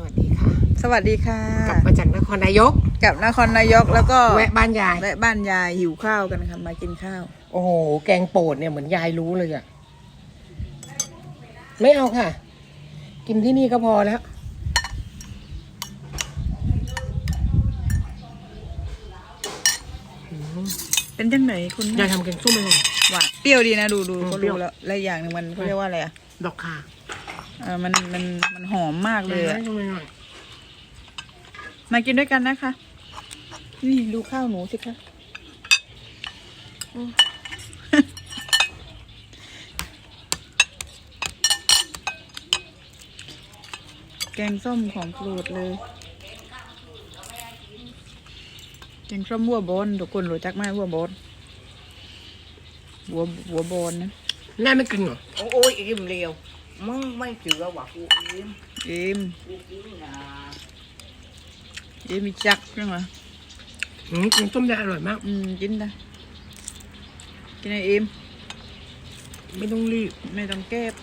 สวัสดีค่ะ สวัสดีค่ะ กลับมาจากนครนายกกับนครนายกแล้วก็แวะบ้านยายแวะบ้านยายหิวข้าวกันค่ะมากินข้าว โอ้โหแกงโปรดเนี่ยเหมือนยายรู้เลยอะไม่เอาค่ะ กินที่นี่ก็พอแล้วเป็นจังไหนคุณยาแม่ยทำแกงส้มอร่อยหวานเปรี้ยวดีนะดูดูอืมก็เปรี้ยรู้วแล้วและอย่างหนึ่งมันเขาเรียกว่าอะไรอะดอกค่ะ เออมันมันมันหอมมากเลยอะทำไมหน่อยมากินด้วยกันนะคะ นี่ดูข้าวหนูสิคะแกงส้มของโปรดเลย แกงส้มวัวบอนทุกคนรู้จักไหมวัวบอนวัววัวบอนนะแม่ไม่กินเหรอ โอ้ยอิ่มเร็ว มึงไม่เชื่อว่ากูอิ่มเอ็มกูกินนะเอ็มมีจักใช่ไหมอืมแกงส้มยายอร่อยมาก อืมกินได้กินไอเอ็มไม่ต้องรีบ ไม่ต้องแก้บ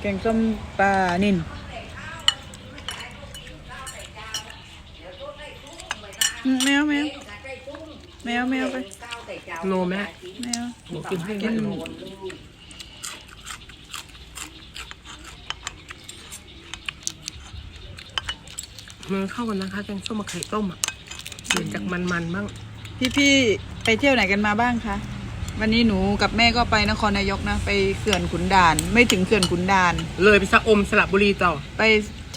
แกงส้มปลานินอืมแมวแมวแมวแมวไปข้าวแต่เจ้าโนแม่แมวหนูกินให้กิแม่น หนู มันเข้ากันนะคะแกงส้มกับไข่ต้มอะเปลี่ยนจากมันๆบ้าง พี่พี่ๆไปเที่ยวไหนกันมาบ้างคะ วันนี้หนูกับแม่ก็ไปนครนายกนะ ไปเขื่อนขุนด่าน ไม่ถึงเขื่อนขุนด่าน เลยไปสะอมสระบุรีต่อ ไป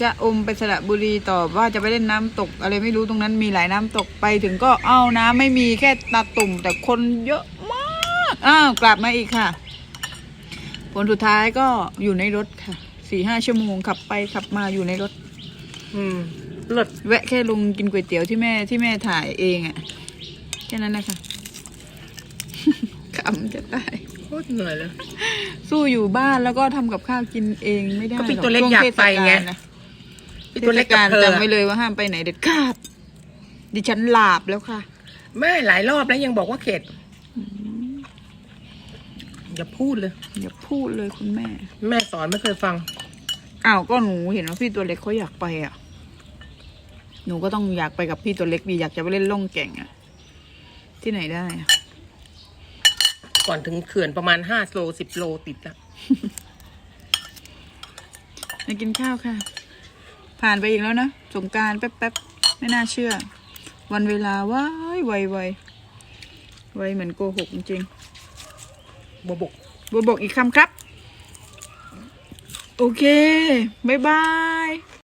จะอมไปสระบุรีต่อว่าจะไปเล่นน้ำตก อะไรไม่รู้ตรงนั้นมีหลายน้ำตกไปถึงก็เอ้าน้ำไม่มีแค่ตาตุ่มแต่คนเยอะมากอ้าวกลับมาอีกค่ะ ผลสุดท้ายก็อยู่ในรถค่ะสี่ห้าชั่วโมงขับไปขับมาอยู่ในรถ อืม เลิศแวะแค่ลงกินก๋วยเตี๋ยวที่แม่ที่แม่ถ่ายเองอะ่ะ แค่นั้นนะคะขำจะตายโคตรเหนื่อยเลยสู้อยู่บ้านแล้วก็ทำกับข้าวกินเองไม่ได้ก็พี่หรตัวเล็กช่งอยากทศไปไงนะ พี่ตัวเล็กกับเธอทศาจำไว้เลยว่าห้ามไปไหนเด็ดขาด ดิฉันหลาบแล้วค่ะแม่หลายรอบแล้วยังบอกว่าเข็ดอย่าพูดเลย อย่าพูดเลยคุณแม่ แม่สอนไม่เคยฟัง อ้าวก็หนูเห็นว่าพี่ตัวเล็กเขาอยากไปอะ หนูก็ต้องอยากไปกับพี่ตัวเล็กดีอยากจะไปเล่นล่องแก่งอะที่ไหนได้อะก่อนถึงเขื่อนประมาณห้าโลสิบโลติดละมากินข้าวค่ะ ผ่านไปอีกแล้วนะสงกรารแป๊บๆ ไม่น่าเชื่อ วันเวลาว้ายไวไวไวเหมือนโกหกจริงบวบกๆบัวบอกอีกคำครับ โอเค บ๊ายบาย